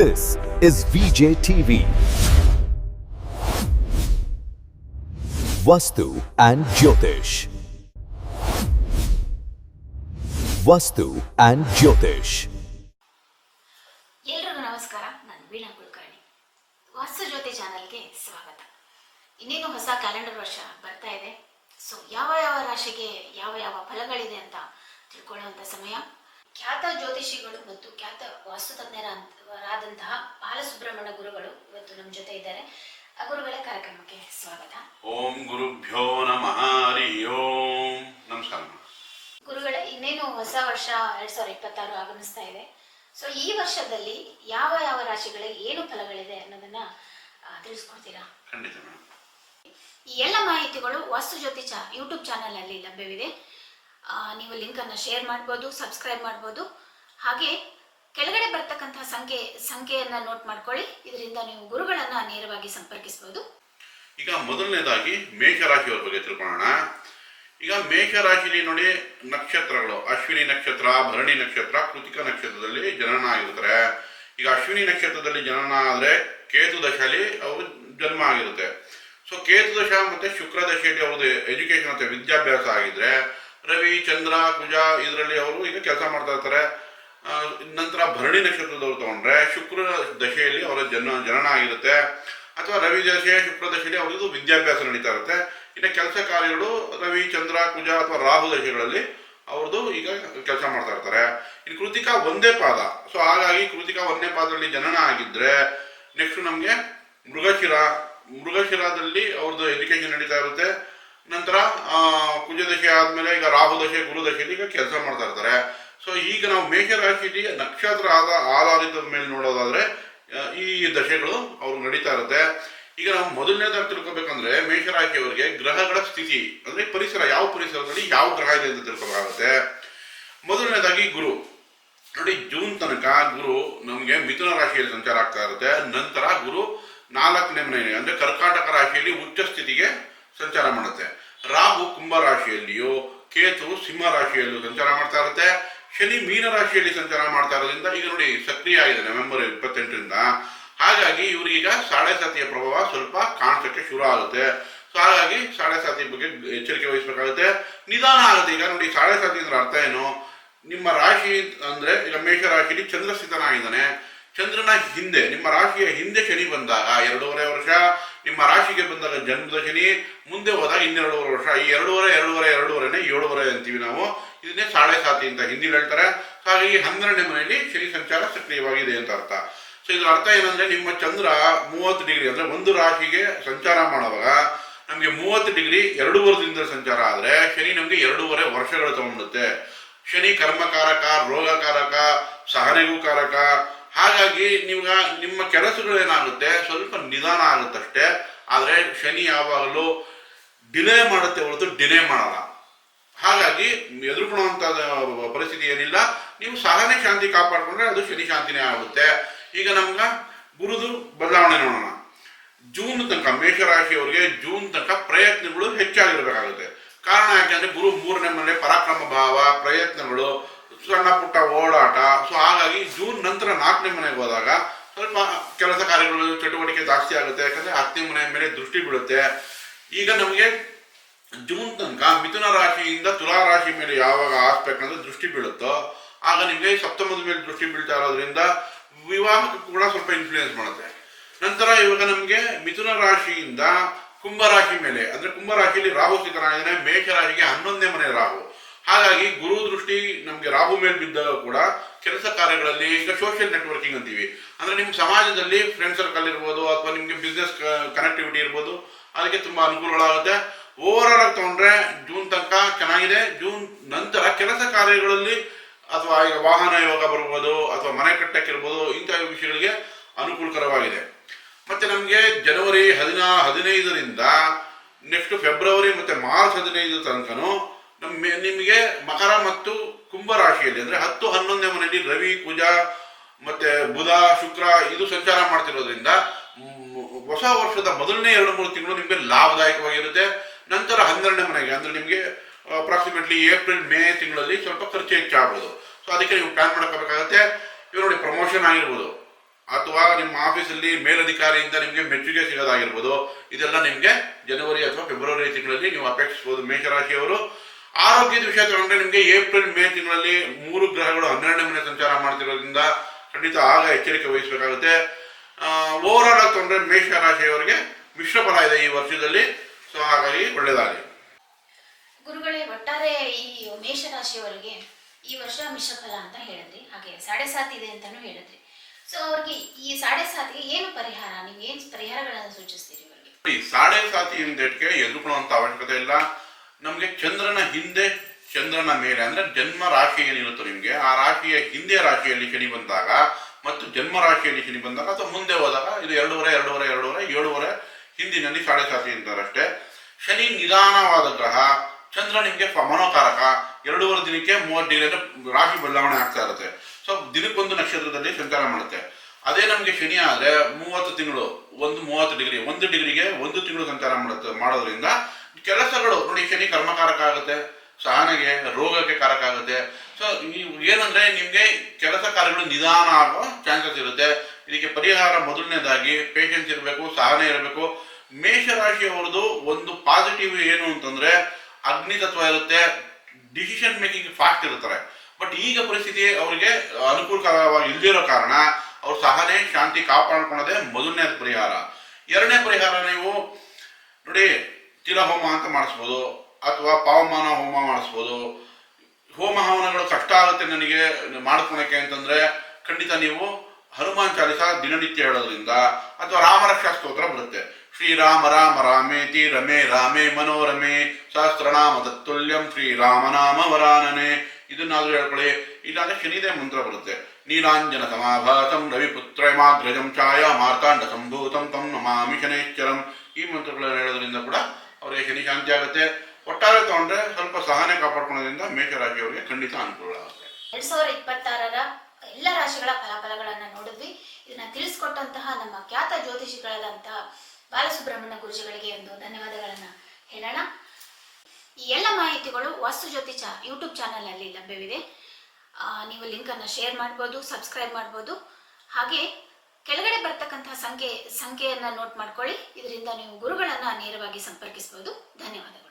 This is VJ TV. Vastu and Jyotish. Vastu and Jyotish. ಎಲ್ರಿಗೂ ನಮಸ್ಕಾರ, ನಾನು ವೀಣಾ ಕುಲಕರ್ಣಿ ವಾಸ್ತು ಜ್ಯೋತಿ ಚಾನಲ್ಗೆ ಸ್ವಾಗತ ಇನ್ನೇನು ಹೊಸ ಕ್ಯಾಲೆಂಡರ್ ವರ್ಷ ಬರ್ತಾ ಇದೆ ಸೊ ಯಾವ ಯಾವ ರಾಶಿಗೆ ಯಾವ ಯಾವ ಫಲಗಳಿದೆ ಅಂತ ತಿಳ್ಕೊಳ್ಳುವಂಥ ಸಮಯ ಖ್ಯಾತ ಜ್ಯೋತಿಷಿಗಳು ಮತ್ತು ಖ್ಯಾತ ವಾಸ್ತು ತಜ್ಞರಾದಂತಹ ಬಾಲಸುಬ್ರಹ್ಮಣ್ಯ ಗುರುಗಳು ಇವತ್ತು ನಮ್ಮ ಜೊತೆ ಇದ್ದಾರೆ. ಆ ಗುರುಗಳ ಕಾರ್ಯಕ್ರಮಕ್ಕೆ ಸ್ವಾಗತ. ಓಂ ಗುರುಭ್ಯೋ ನಮಃ ಹರಿ ಓಂ. ನಮಸ್ಕಾರ ಗುರುಗಳ ಇನ್ನೇನು ಹೊಸ ವರ್ಷ ಎರಡ್ ಸಾವಿರದ ಇಪ್ಪತ್ತಾರು ಆಗಮಿಸ್ತಾ ಇದೆ. ಸೊ ಈ ವರ್ಷದಲ್ಲಿ ಯಾವ ಯಾವ ರಾಶಿಗಳಿಗೆ ಏನು ಫಲಗಳಿದೆ ಅನ್ನೋದನ್ನ ತಿಳಿಸ್ಕೊಡ್ತೀರಾ? ಖಂಡಿತ ಮೇಡಮ್. ಈ ಎಲ್ಲ ಮಾಹಿತಿಗಳು ವಾಸ್ತು ಜ್ಯೋತಿ ಚಾ ಯೂಟ್ಯೂಬ್ ಚಾನಲ್ ಅಲ್ಲಿ ಲಭ್ಯವಿದೆ. ಆ, ನೀವು ಲಿಂಕ್ ಅನ್ನ ಶೇರ್ ಮಾಡ್ಬೋದು ಸಬ್ಸ್ಕ್ರೈಬ್ ಮಾಡ್ಬೋದು. ಹಾಗೆ ಕೆಳಗಡೆ ಬರ್ತಕ್ಕಂತಹ ಸಂಖ್ಯೆ, ಸಂಖ್ಯೆಯನ್ನ ನೋಟ್ ಮಾಡ್ಕೊಳ್ಳಿ. ಇದರಿಂದ ನೀವು ಗುರುಗಳನ್ನ ನೇರವಾಗಿ ಸಂಪರ್ಕಿಸಬಹುದು. ಈಗ ಮೊದಲನೇದಾಗಿ ಮೇಷರಾಶಿಯವರ ಬಗ್ಗೆ ತಿಳ್ಕೊಳ್ಳೋಣ. ಈಗ ಮೇಷರಾಶಿಲಿ ನೋಡಿ ನಕ್ಷತ್ರಗಳು, ಅಶ್ವಿನಿ ನಕ್ಷತ್ರ, ಭರಣಿ ನಕ್ಷತ್ರ, ಕೃತಿಕ ನಕ್ಷತ್ರದಲ್ಲಿ ಜನನ ಆಗಿರ್ತಾರೆ ಈಗ ಅಶ್ವಿನಿ ನಕ್ಷತ್ರದಲ್ಲಿ ಜನನ ಆದ್ರೆ ಕೇತು ದಶಲಿ ಅವರು ಜನ್ಮ ಆಗಿರುತ್ತೆ. ಸೊ ಕೇತು ದಶ ಮತ್ತೆ ಶುಕ್ರ ದಶೆಯಲ್ಲಿ ಅವ್ರದ್ದು ಎಜುಕೇಶನ್ ಮತ್ತೆ ವಿದ್ಯಾಭ್ಯಾಸ ಆಗಿದ್ರೆ ರವಿ, ಚಂದ್ರ, ಕುಜ, ಇದರಲ್ಲಿ ಅವರು ಈಗ ಕೆಲಸ ಮಾಡ್ತಾ ಇರ್ತಾರೆ. ನಂತರ ಭರಣಿ ನಕ್ಷತ್ರದವರು ತಗೊಂಡ್ರೆ ಶುಕ್ರ ದಶೆಯಲ್ಲಿ ಅವರ ಜನ ಜನನ ಆಗಿರುತ್ತೆ. ಅಥವಾ ರವಿ ದಶೆ ಶುಕ್ರ ದಶೆಯಲ್ಲಿ ಅವ್ರದ್ದು ವಿದ್ಯಾಭ್ಯಾಸ ನಡೀತಾ ಇರುತ್ತೆ. ಇನ್ನು ಕೆಲಸ ಕಾರ್ಯಗಳು ರವಿ ಚಂದ್ರ ಕುಜ ಅಥವಾ ರಾಹು ದಶೆಗಳಲ್ಲಿ ಅವ್ರದ್ದು ಈಗ ಕೆಲಸ ಮಾಡ್ತಾ ಇರ್ತಾರೆ. ಇನ್ನು ಕೃತಿಕಾ ಒಂದೇ ಪಾದ. ಸೊ ಹಾಗಾಗಿ ಕೃತಿಕಾ ಒಂದೇ ಪಾದದಲ್ಲಿ ಜನನ ಆಗಿದ್ರೆ ನೆಕ್ಸ್ಟ್ ನಮಗೆ ಮೃಗಶಿರ. ಮೃಗಶಿರದಲ್ಲಿ ಅವ್ರದ್ದು ಎಜುಕೇಶನ್ ನಡೀತಾ ಇರುತ್ತೆ. ನಂತರ ಆ, ಆದಮೇಲೆ ಈಗ ರಾಹು ದಶೆ ಗುರು ದಶೆಯಲ್ಲಿ ಈಗ ಕೆಲಸ ಮಾಡ್ತಾ ಇರ್ತಾರೆ. ಸೊ ಈಗ ನಾವು ಮೇಷರಾಶಿಯಲ್ಲಿ ನಕ್ಷತ್ರ ಆದ ಆಧಾರಿತದ ಮೇಲೆ ನೋಡೋದಾದ್ರೆ ಈ ದಶೆಗಳು ಅವ್ರು ನಡೀತಾ ಇರುತ್ತೆ. ಈಗ ನಾವು ಮೊದಲನೇದಾಗಿ ತಿಳ್ಕೊಬೇಕಂದ್ರೆ ಮೇಷರಾಶಿಯವರಿಗೆ ಗ್ರಹಗಳ ಸ್ಥಿತಿ, ಅಂದ್ರೆ ಪರಿಸರ, ಯಾವ ಪರಿಸರದಲ್ಲಿ ಯಾವ ಗ್ರಹ ಇದೆ ಅಂತ ತಿಳ್ಕೊಬೇಕಾಗುತ್ತೆ. ಮೊದಲನೇದಾಗಿ ಗುರು. ನೋಡಿ, ಜೂನ್ ತನಕ ಗುರು ನಮಗೆ ಮಿಥುನ ರಾಶಿಯಲ್ಲಿ ಸಂಚಾರ ಆಗ್ತಾ ಇರುತ್ತೆ. ನಂತರ ಗುರು ನಾಲ್ಕನೇ ಮನೆ, ಅಂದ್ರೆ ಕರ್ಕಾಟಕ ರಾಶಿಯಲ್ಲಿ ಉಚ್ಚ ಸ್ಥಿತಿಗೆ ಸಂಚಾರ ಮಾಡುತ್ತೆ. ರಾಹು ಕುಂಭ ರಾಶಿಯಲ್ಲಿಯೂ, ಕೇತು ಸಿಂಹ ರಾಶಿಯಲ್ಲೂ ಸಂಚಾರ ಮಾಡ್ತಾ ಇರುತ್ತೆ. ಶನಿ ಮೀನ ರಾಶಿಯಲ್ಲಿ ಸಂಚಾರ ಮಾಡ್ತಾ ಇರೋದ್ರಿಂದ ಈಗ ನೋಡಿ ಸಕ್ರಿಯ ಆಗಿದೆ, ನವೆಂಬರ್ ಇಪ್ಪತ್ತೆಂಟರಿಂದ. ಹಾಗಾಗಿ ಇವರೀಗ ಸಾಡೆ ಸಾತಿಯ ಪ್ರಭಾವ ಸ್ವಲ್ಪ ಕಾಣಿಸೋಕ್ಕೆ ಶುರು ಆಗುತ್ತೆ. ಸೊ ಹಾಗಾಗಿ ಸಾಡೆ ಸಾತಿ ಬಗ್ಗೆ ಎಚ್ಚರಿಕೆ ವಹಿಸಬೇಕಾಗುತ್ತೆ. ನಿಧಾನ ಆಗುತ್ತೆ. ಈಗ ನೋಡಿ ಸಾಡೆ ಸಾತಿ ಅಂದ್ರೆ ಅರ್ಥ ಏನು? ನಿಮ್ಮ ರಾಶಿ ಅಂದ್ರೆ ಈಗ ಮೇಷ ರಾಶಿಲಿ ಚಂದ್ರ ಸ್ಥಿತನಾಗಿದ್ದಾನೆ. ಚಂದ್ರನ ಹಿಂದೆ, ನಿಮ್ಮ ರಾಶಿಯ ಹಿಂದೆ ಶನಿ ಬಂದಾಗ ಎರಡೂವರೆ ವರ್ಷ, ನಿಮ್ಮ ರಾಶಿಗೆ ಬಂದಾಗ ಜನ್ಮದ ಶನಿ, ಮುಂದೆ ಹೋದಾಗ ಇನ್ನೆರಡೂವರೆ ವರ್ಷ. ಈ ಎರಡೂವರೆ ಎರಡೂವರೆ, ಎರಡೂವರೆನೆ ಏಳುವರೆ ಅಂತೀವಿ ನಾವು. ಇದನ್ನೇ ಸಾಳೆ ಸಾತಿ ಅಂತ ಹಿಂದಿಲಿ ಹೇಳ್ತಾರೆ. ಹಾಗಾಗಿ ಹನ್ನೆರಡನೇ ಮನೆಯಲ್ಲಿ ಶನಿ ಸಂಚಾರ ಸಕ್ರಿಯವಾಗಿದೆ ಅಂತ ಅರ್ಥ. ಸೊ ಇದರ ಅರ್ಥ ಏನಂದ್ರೆ ನಿಮ್ಮ ಚಂದ್ರ ಮೂವತ್ತು ಡಿಗ್ರಿ, ಅಂದ್ರೆ ಒಂದು ರಾಶಿಗೆ ಸಂಚಾರ ಮಾಡುವಾಗ ನಮಗೆ ಮೂವತ್ತು ಡಿಗ್ರಿ ಎರಡೂವರೆ ದಿನದ ಸಂಚಾರ ಆದ್ರೆ ಶನಿ ನಮಗೆ ಎರಡೂವರೆ ವರ್ಷಗಳು ತಗೊಂಡುತ್ತೆ ಶನಿ ಕರ್ಮಕಾರಕ, ರೋಗಕಾರಕ, ಸಹನೆಗೂ ಕಾರಕ ಹಾಗಾಗಿ ನೀವು ನಿಮ್ಮ ಕೆಲಸಗಳು ಏನಾಗುತ್ತೆ? ಸ್ವಲ್ಪ ನಿಧಾನ ಆಗುತ್ತಷ್ಟೇ. ಆದರೆ ಶನಿ ಯಾವಾಗಲೂ ಡಿಲೇ ಮಾಡುತ್ತೆ ಹೊರತು ಡಿಲೇ ಮಾಡಲ್ಲ. ಹಾಗಾಗಿ ಎದುರುಕೊಳ್ಳುವಂತ ಪರಿಸ್ಥಿತಿ ಏನಿಲ್ಲ. ನೀವು ಸಹನೆ ಶಾಂತಿ ಕಾಪಾಡಿಕೊಂಡ್ರೆ ಅದು ಶನಿ ಶಾಂತಿನೇ ಆಗುತ್ತೆ. ಈಗ ನಮ್ಗೆ ಗುರುದು ಬದಲಾವಣೆ ನೋಡೋಣ. ಜೂನ್ ತನಕ, ಮೇಷರಾಶಿಯವರಿಗೆ ಜೂನ್ ತನಕ ಪ್ರಯತ್ನಗಳು ಹೆಚ್ಚಾಗಿರಬೇಕಾಗುತ್ತೆ. ಕಾರಣ ಯಾಕೆಂದ್ರೆ ಗುರು ಮೂರನೇ ಮನೆ ಪರಾಕ್ರಮ ಭಾವ, ಪ್ರಯತ್ನಗಳು ಸಣ್ಣ ಪುಟ್ಟ ಓಡಾಟ. ಸೊ ಹಾಗಾಗಿ ಜೂನ್ ನಂತರ ನಾಲ್ಕನೇ ಮನೆಗೆ ಹೋದಾಗ ಸ್ವಲ್ಪ ಕೆಲಸ ಕಾರ್ಯಗಳು ಚಟುವಟಿಕೆ ಜಾಸ್ತಿ ಆಗುತ್ತೆ. ಯಾಕಂದ್ರೆ ಹತ್ತನೇ ಮನೆ ಮೇಲೆ ದೃಷ್ಟಿ ಬೀಳುತ್ತೆ. ಈಗ ನಮಗೆ ಜೂನ್ ತನಕ ಮಿಥುನ ರಾಶಿಯಿಂದ ತುಲಾ ರಾಶಿ ಮೇಲೆ ಯಾವಾಗ ಆಸ್ಪೆಕ್ಟ್ ಅಂದ್ರೆ ದೃಷ್ಟಿ ಬೀಳುತ್ತೋ, ಆಗ ನಿಮಗೆ ಸಪ್ತಮದ ಮೇಲೆ ದೃಷ್ಟಿ ಬೀಳ್ತಾ ಇರೋದ್ರಿಂದ ವಿವಾಹಕ್ಕೂ ಕೂಡ ಸ್ವಲ್ಪ ಇನ್ಫ್ಲೂಯೆನ್ಸ್ ಮಾಡುತ್ತೆ. ನಂತರ ಇವಾಗ ನಮಗೆ ಮಿಥುನ ರಾಶಿಯಿಂದ ಕುಂಭ ರಾಶಿ ಮೇಲೆ, ಅಂದ್ರೆ ಕುಂಭ ರಾಶಿಯಲ್ಲಿ ರಾಹು ಸ್ಥಿತನಾಗಿದ್ದಾನೆ ಮೇಷ ರಾಶಿಗೆ ಹನ್ನೊಂದನೇ ಮನೆ ರಾಹು. ಹಾಗಾಗಿ ಗುರು ದೃಷ್ಟಿ ನಮಗೆ ರಾಹು ಮೇಲೆ ಬಿದ್ದಾಗ ಕೂಡ ಕೆಲಸ ಕಾರ್ಯಗಳಲ್ಲಿ ಈಗ ಸೋಷಿಯಲ್ ನೆಟ್ವರ್ಕಿಂಗ್ ಅಂತೀವಿ. ಅಂದ್ರೆ ನಿಮ್ಮ ಸಮಾಜದಲ್ಲಿ ಫ್ರೆಂಡ್ ಸರ್ಕಲ್ ಇರ್ಬೋದು ಅಥವಾ ನಿಮಗೆ ಬಿಸ್ನೆಸ್ ಕನೆಕ್ಟಿವಿಟಿ ಇರ್ಬೋದು, ಅದಕ್ಕೆ ತುಂಬಾ ಅನುಕೂಲಗಳಾಗುತ್ತೆ. ಓವರ್ ಆಗಿ ತಗೊಂಡ್ರೆ ಜೂನ್ ತನಕ ಚೆನ್ನಾಗಿದೆ. ಜೂನ್ ನಂತರ ಕೆಲಸ ಕಾರ್ಯಗಳಲ್ಲಿ ಅಥವಾ ಈಗ ವಾಹನ ಯೋಗ ಬರ್ಬೋದು ಅಥವಾ ಮನೆ ಕಟ್ಟಕ್ಕಿರ್ಬೋದು ಇಂತಹ ವಿಷಯಗಳಿಗೆ ಅನುಕೂಲಕರವಾಗಿದೆ. ಮತ್ತೆ ನಮಗೆ ಜನವರಿ ಹದಿನಾ, ಹದಿನೈದರಿಂದ ನೆಕ್ಸ್ಟ್ ಫೆಬ್ರವರಿ ಮತ್ತೆ ಮಾರ್ಚ್ ಹದಿನೈದು ತನಕನು ನಮ್ಮ ನಿಮಗೆ ಮಕರ ಮತ್ತು ಕುಂಭ ರಾಶಿಯಲ್ಲಿ ಅಂದ್ರೆ ಹತ್ತು ಹನ್ನೊಂದನೇ ಮನೆಯಲ್ಲಿ ರವಿ, ಕುಜ ಮತ್ತೆ ಬುಧ, ಶುಕ್ರ ಇದು ಸಂಚಾರ ಮಾಡ್ತಿರೋದ್ರಿಂದ ಹೊಸ ವರ್ಷದ ಮೊದಲನೇ ಎರಡು ಮೂರು ತಿಂಗಳು ನಿಮಗೆ ಲಾಭದಾಯಕವಾಗಿರುತ್ತೆ. ನಂತರ ಹನ್ನೆರಡನೇ ಮನೆಗೆ ಅಂದ್ರೆ ನಿಮಗೆ ಅಪ್ರಾಕ್ಸಿಮೇಟ್ಲಿ ಏಪ್ರಿಲ್, ಮೇ ತಿಂಗಳಲ್ಲಿ ಸ್ವಲ್ಪ ಖರ್ಚು ಹೆಚ್ಚಾಗ್ಬೋದು. ಸೊ ಅದಕ್ಕೆ ನೀವು ಪ್ಲಾನ್ ಮಾಡ್ಕೋಬೇಕಾಗತ್ತೆ. ಇವರು ನೋಡಿ ಪ್ರಮೋಷನ್ ಆಗಿರ್ಬೋದು. ಅಥವಾ ನಿಮ್ಮ ಆಫೀಸಲ್ಲಿ ಮೇಲಧಿಕಾರಿಯಿಂದ ನಿಮಗೆ ಮೆಚ್ಚುಗೆ ಸಿಗೋದಾಗಿರ್ಬೋದು. ಇದೆಲ್ಲ ನಿಮಗೆ ಜನವರಿ ಅಥವಾ ಫೆಬ್ರವರಿ ತಿಂಗಳಲ್ಲಿ ನೀವು ಅಪೇಕ್ಷಿಸಬಹುದು ಮೇಷರಾಶಿಯವರು. ಆರೋಗ್ಯದ ವಿಷಯ ತಗೊಂಡ್ರೆ ನಿಮಗೆ ಏಪ್ರಿಲ್ ಮೇ ತಿಂಗಳಲ್ಲಿ ಮೂರು ಗ್ರಹಗಳು ಹನ್ನೆರಡನೇ ಮನೆ ಸಂಚಾರ ಮಾಡ್ತಿರೋದ್ರಿಂದ ಖಂಡಿತ ಆಗ ಎಚ್ಚರಿಕೆ ವಹಿಸಬೇಕಾಗುತ್ತೆ. ಓವರಾಲ್ ಆಗಿ ತಗೊಂಡ್ರೆ ಮೇಷರಾಶಿಯವರಿಗೆ ಮಿಶ್ರ ಫಲ ಇದೆ ಈ ವರ್ಷದಲ್ಲಿ. ಸೊ ಹಾಗಾಗಿ ಒಳ್ಳೆಯದಾಗಲಿ ಗುರುಗಳೇ ಒಟ್ಟಾರೆ ಈ ಮೇಷ ರಾಶಿಯವರಿಗೆ ಈ ವರ್ಷ ಮಿಶ್ರಫಲ ಅಂತ ಹೇಳಿದ್ರಿ. ಹಾಗೆ ಸಾಡೆ ಸಾತ್ ಇದೆ ಅಂತಾನು ಹೇಳಿದ್ರಿ. ಸೊ ಅವ್ರಿಗೆ ಈ ಸಾಡೆ ಸಾತಿಗೆ ಏನು ಪರಿಹಾರ? ನೀವು ಏನು ಪರಿಹಾರಗಳನ್ನು ಸೂಚಿಸ್ತೀರಿ ಇವರಿಗೆ? ಸಾಡೆ ಸಾತಿ ಹಿಂದೆಟ್ಗೆ ಎದುರುಕೊಳ್ಳುವಂತ ಅವಶ್ಯಕತೆ ಇಲ್ಲ. ನಮಗೆ ಚಂದ್ರನ ಹಿಂದೆ, ಚಂದ್ರನ ಮೇಲೆ, ಅಂದ್ರೆ ಜನ್ಮ ರಾಶಿ ಏನಿರುತ್ತೋ ನಿಮಗೆ, ಆ ರಾಶಿಯ ಹಿಂದೆ ರಾಶಿಯಲ್ಲಿ ಶನಿ ಬಂದಾಗ ಮತ್ತು ಜನ್ಮ ರಾಶಿಯಲ್ಲಿ ಶನಿ ಬಂದಾಗ ಅಥವಾ ಮುಂದೆ ಹೋದಾಗ, ಇದು ಎರಡೂವರೆ ಎರಡೂವರೆ ಎರಡೂವರೆ, ಏಳುವರೆ ಹಿಂದಿನಲ್ಲಿ ಸಾಡೆ ಸಾತಿ ಅಂತಾರಷ್ಟೇ ಶನಿ ನಿಧಾನವಾದ ಗ್ರಹ, ಚಂದ್ರ ನಿಮಗೆ ಮನೋಕಾರಕ, ಎರಡೂವರೆ ದಿನಕ್ಕೆ ಮೂವತ್ತು ಡಿಗ್ರಿ ಅಂದ್ರೆ ರಾಶಿ ಬದಲಾವಣೆ ಆಗ್ತಾ ಇರುತ್ತೆ. ಸೊ ದಿನಕ್ಕೊಂದು ನಕ್ಷತ್ರದಲ್ಲಿ ಸಂಚಾರ ಮಾಡುತ್ತೆ. ಅದೇ ನಮಗೆ ಶನಿ ಆದರೆ ಮೂವತ್ತು ತಿಂಗಳು, ಒಂದು ಮೂವತ್ತು ಡಿಗ್ರಿ ಒಂದು ಡಿಗ್ರಿಗೆ ಒಂದು ತಿಂಗಳು ಸಂಚಾರ ಮಾಡುತ್ತೆ, ಮಾಡೋದ್ರಿಂದ ಕೆಲಸಗಳು ನೋಡಿ ಶನಿ ಕರ್ಮಕಾರಕ ಆಗುತ್ತೆ ಸಹನೆಗೆ, ರೋಗಕ್ಕೆ ಕಾರಕ ಆಗುತ್ತೆ ಸೊ ಏನಂದ್ರೆ ನಿಮ್ಗೆ ಕೆಲಸ ಕಾರ್ಯಗಳು ನಿಧಾನ ಆಗೋ ಚಾನ್ಸಸ್ ಇರುತ್ತೆ. ಇದಕ್ಕೆ ಪರಿಹಾರ ಮೊದಲನೇದಾಗಿ ಪೇಷನ್ಸ್ ಇರಬೇಕು, ಸಹನೆ ಇರಬೇಕು. ಮೇಷರಾಶಿಯವ್ರದ್ದು ಒಂದು ಪಾಸಿಟಿವ್ ಏನು ಅಂತಂದ್ರೆ ಅಗ್ನಿ ತತ್ವ ಇರುತ್ತೆ ಡಿಸಿಷನ್ ಮೇಕಿಂಗ್ ಫಾಸ್ಟ್ ಇರುತ್ತಾರೆ ಬಟ್ ಈಗ ಪರಿಸ್ಥಿತಿ ಅವರಿಗೆ ಅನುಕೂಲಕರವಾಗಿ ಇಲ್ದಿರೋ ಕಾರಣ ಅವ್ರ ಸಹನೆ, ಶಾಂತಿ ಕಾಪಾಡ್ಕೊಳ್ಳೋದೇ ಮೊದಲನೇ ಪರಿಹಾರ. ಎರಡನೇ ಪರಿಹಾರ ನೀವು ನೋಡಿ ತಿಲ ಹೋಮ ಅಂತ ಮಾಡಿಸ್ಬೋದು, ಅಥವಾ ಪಾವಮಾನ ಹೋಮ ಮಾಡಿಸ್ಬೋದು. ಹೋಮ ಹವನಗಳು ಕಷ್ಟ ಆಗುತ್ತೆ ನನಗೆ ಮಾಡ್ಕೊಳಕ್ಕೆ ಅಂತಂದ್ರೆ, ಖಂಡಿತ ನೀವು ಹನುಮಾನ್ ಚಾಲಿಸ ದಿನನಿತ್ಯ ಹೇಳೋದ್ರಿಂದ ಅಥವಾ ರಾಮರಕ್ಷಾ ಸ್ತೋತ್ರ ಬರುತ್ತೆ. ಶ್ರೀರಾಮ ರಾಮ ರಾಮೇತಿ ರಮೇ ರಾಮೇ ಮನೋರಮೆ ಸಹಸ್ರನಾಮ ತತ್ತುಲ್ಯಂ ಶ್ರೀರಾಮನಾಮ ವರಾನನೆ. ಇದನ್ನಾದ್ರೂ ಹೇಳ್ಕೊಳ್ಳಿ. ಇಲ್ಲಾಂದ್ರೆ ಶನಿದೇ ಮಂತ್ರ ಬರುತ್ತೆ. ನೀಲಾಂಜನ ಸಮಾಭಾತಂ ರವಿಪುತ್ರ ರವಿಪುತ್ರಮಾಗ್ರಜಂ ಛಾಯಾ ಮಾರ್ತಾಂಡ ಸಂಭೂತಂ ತಂ ನಮಾಮಿ ಶನೇಶ್ವರಂ ಈ ಮಂತ್ರಗಳನ್ನು ಹೇಳೋದ್ರಿಂದ ಕೂಡ ಅವರಿಗೆ ಶನಿ ಶಾಂತಿ ಆಗುತ್ತೆ. ಒಟ್ಟಾರೆ ತಗೊಂಡ್ರೆ ಸ್ವಲ್ಪ ಸಹನೆ ಕಾಪಾಡ್ಕೊಳ್ಳೋದ್ರಿಂದ ಮೇಷರಾಶಿಯವರಿಗೆ ಖಂಡಿತ ಅನುಕೂಲ ಆಗುತ್ತೆ. ಎರಡ್ ಸಾವಿರದ ಇಪ್ಪತ್ತಾರರ ಎಲ್ಲ ರಾಶಿಗಳ ಫಲಾಫಲಗಳನ್ನ ನೋಡಿದ್ವಿ. ಇದನ್ನ ತಿಳಿಸ್ಕೊಟ್ಟಂತಹ ನಮ್ಮ ಖ್ಯಾತ ಜ್ಯೋತಿಷಿಗಳಾದಂತಹ ಬಾಲಸುಬ್ರಹ್ಮಣ್ಯ ಗುರುಜಿಗಳಿಗೆ ಒಂದು ಧನ್ಯವಾದಗಳನ್ನ ಹೇಳೋಣ. ಈ ಎಲ್ಲ ಮಾಹಿತಿಗಳು ವಾಸ್ತು ಜ್ಯೋತಿಷ ಯೂಟ್ಯೂಬ್ ಚಾನಲ್ ಅಲ್ಲಿ ಲಭ್ಯವಿದೆ ನೀವು ಲಿಂಕ್ ಅನ್ನ ಶೇರ್ ಮಾಡ್ಬೋದು, ಸಬ್ಸ್ಕ್ರೈಬ್ ಮಾಡ್ಬೋದು. ಹಾಗೆ ಕೆಳಗಡೆ ಬರ್ತಕ್ಕಂತಹ ಸಂಖ್ಯೆ ಸಂಖ್ಯೆಯನ್ನ ನೋಟ್ ಮಾಡ್ಕೊಳ್ಳಿ. ಇದರಿಂದ ನೀವು ಗುರುಗಳನ್ನ ನೇರವಾಗಿ ಸಂಪರ್ಕಿಸಬಹುದು ಧನ್ಯವಾದಗಳು.